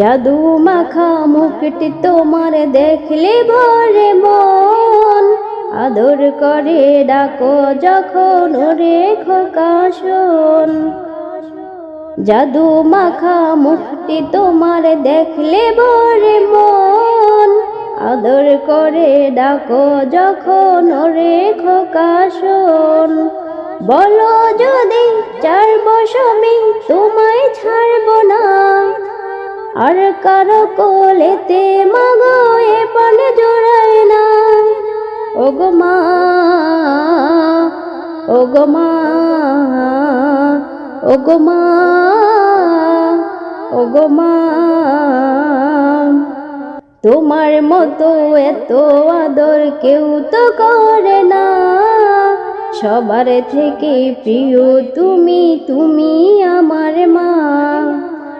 জাদু মাখা মুকুট তোমার দেখলে ভরে মন। আদর করে ডাকো যখন ওরে খোকা শোন জাদু মাখা মুক্তি তোমার দেখলে ভরে মন। আদর করে ডাকো যখন ওরে খোকা শোন বলো যদি চার বসমি তোমায় ছাড়ব আর কারও কোলেতে মাগো এ পানে জোড়ায় না। ওগো মা ওগো মা ওগো মা ওগো মা। তোমার মতো এত আদর কেউ তো করে না। সবার থেকে প্রিয় তুমি তুমি আমার মা।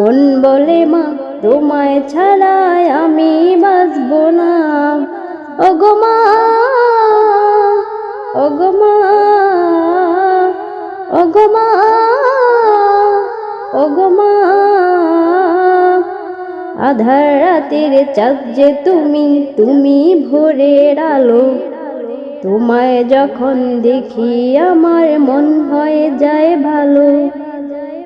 মন বলে মা, তোমায় ছাড়া আমি বাঁচব না। ওগো মা ওগো মা ওগো মা ওগো মা, আধার রাতের চাঁদ যে তুমি তুমি ভোরের আলো। তোমায় যখন দেখি আমার মন হয়ে যায় ভালো।